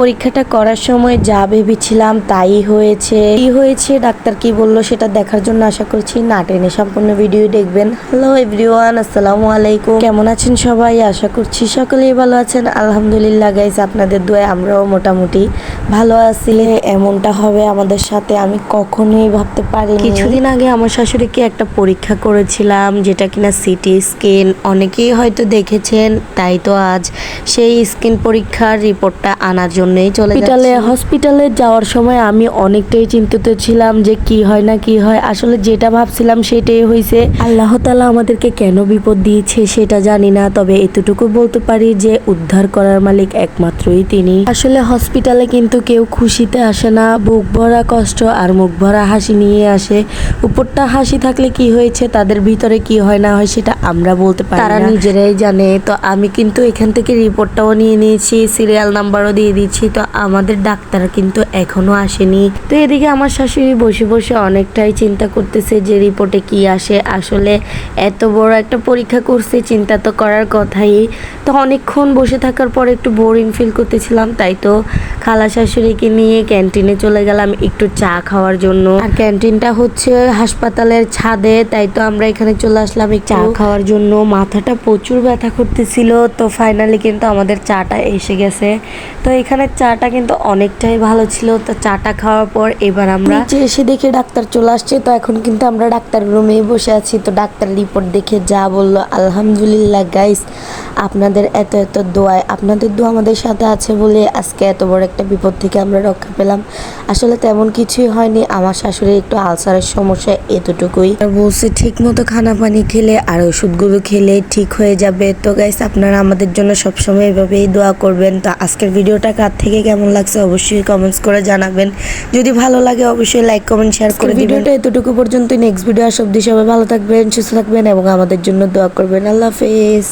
পরীক্ষাটা করার সময় যা ভেবেছিলাম তাই হয়েছে। কি হয়েছে? ডাক্তার কি বলল সেটা দেখার জন্য আশা করছি না। টেনে সম্পূর্ণ ভিডিও দেখবেন। হ্যালো এভরিওয়ান, আসসালামু আলাইকুম। কেমন আছেন সবাই? আশা করছি সকলেই ভালো আছেন। আলহামদুলিল্লাহ গাইস আপনাদের দোয়ায় আমরাও মোটামুটি ভালো আছি এমনটা হবে আমাদের সাথে আমি কখনোই ভাবতে পারি কিছুদিন আগে আমার শাশুড়িকে একটা পরীক্ষা করেছিলাম যেটা কিনা সিটি স্ক্যান অনেকেই হয়তো দেখেছেন তাই তো আজ সেই স্ক্যান পরীক্ষার রিপোর্টটা আনার জন্যই চলে হসপিটালে হসপিটালে যাওয়ার সময় আমি অনেকটাই চিন্তিত ছিলাম যে কি হয় না কি হয়। আসলে যেটা ভাবছিলাম সেটাই হয়েছে আল্লাহ তালা আমাদেরকে কেন বিপদ দিয়েছে সেটা জানি না তবে এতটুকু বলতে পারি যে উদ্ধার করার মালিক একমাত্রই তিনি। আসলে হসপিটালে কিন্তু কেউ খুশিতে আসে না বুক ভরা কষ্ট আর মুখ ভরা হাসি নিয়ে আসে। উপরটা হাসি থাকলে কি হয়েছে তাদের ভিতরে কি হয় না হয় সেটা আমরা বলতে পারি তারা নিজেরাই জানে। তো আমি কিন্তু এখান থেকে রিপোর্টটাও নিয়ে নিয়েছি সিরিয়াল নাম্বারও দিয়ে দিচ্ছি। তো আমাদের ডাক্তার কিন্তু এখনও আসেনি। তো এদিকে আমার শাশুড়ি বসে বসে অনেকটাই চিন্তা করতেছে যে রিপোর্টে কি আসে। আসলে এত বড় একটা পরীক্ষা করছে চিন্তা তো করার কথাই। তো অনেকক্ষণ বসে থাকার পর একটু বোরিং ফিল করতেছিলাম তাই তো খালা শাশুড়িকে নিয়ে ক্যান্টিনে চলে গেলাম একটু চা খাওয়ার জন্য। আর ক্যান্টিনটা হচ্ছে হাসপাতালের ছাদে, তাই তো আমরা এখানে চলে আসলাম চা খাওয়ার জন্য। মাথাটা প্রচুর ব্যথা করতেছিল, তো ফাইনালি কিন্তু আমাদের চাটা এসে গেছে। তো এখানে চাটা কিন্তু অনেকটাই ভালো ছিল, তো চাটা খাওয়ার পর এবার আমরা এসে দেখে ডাক্তার চলে আসছে, তো এখন কিন্তু আমরা ডাক্তার রুমে বসে আছি। তো ডাক্তার রিপোর্ট দেখে যা বলল, আলহামদুলিল্লাহ গাইস আপনাদের এত এত দোয়ায়, আপনাদের দোয়া আমাদের সাথে আছে বলে আজকে এত বড় একটা বিপদ থেকে আমরা রক্ষা পেলাম। আসলে তেমন কিছুই হয়নি। আমার শাশুড়ি একটু আলসারের সমস্যা এতটুকুই। আর বলছে ঠিক মতো খানা পানি খেলে আর ওষুধগুলো খেলে ঠিক হয়ে যাবে। তো গাইস আপনারা আমাদের জন্য সবসময় এভাবেই দোয়া করবেন। তো আজকের ভিডিওটা কার থেকে কেমন লাগছে অবশ্যই কমেন্টস করে জানাবেন। যদি ভালো লাগে অবশ্যই লাইক কমেন্ট শেয়ার করে ভিডিওটা এতটুকু পর্যন্ত নেক্সট ভিডিও আসব সবাই ভালো থাকবেন সুস্থ থাকবেন এবং আমাদের জন্য দোয়া করবেন। আল্লাহ হাফেজ।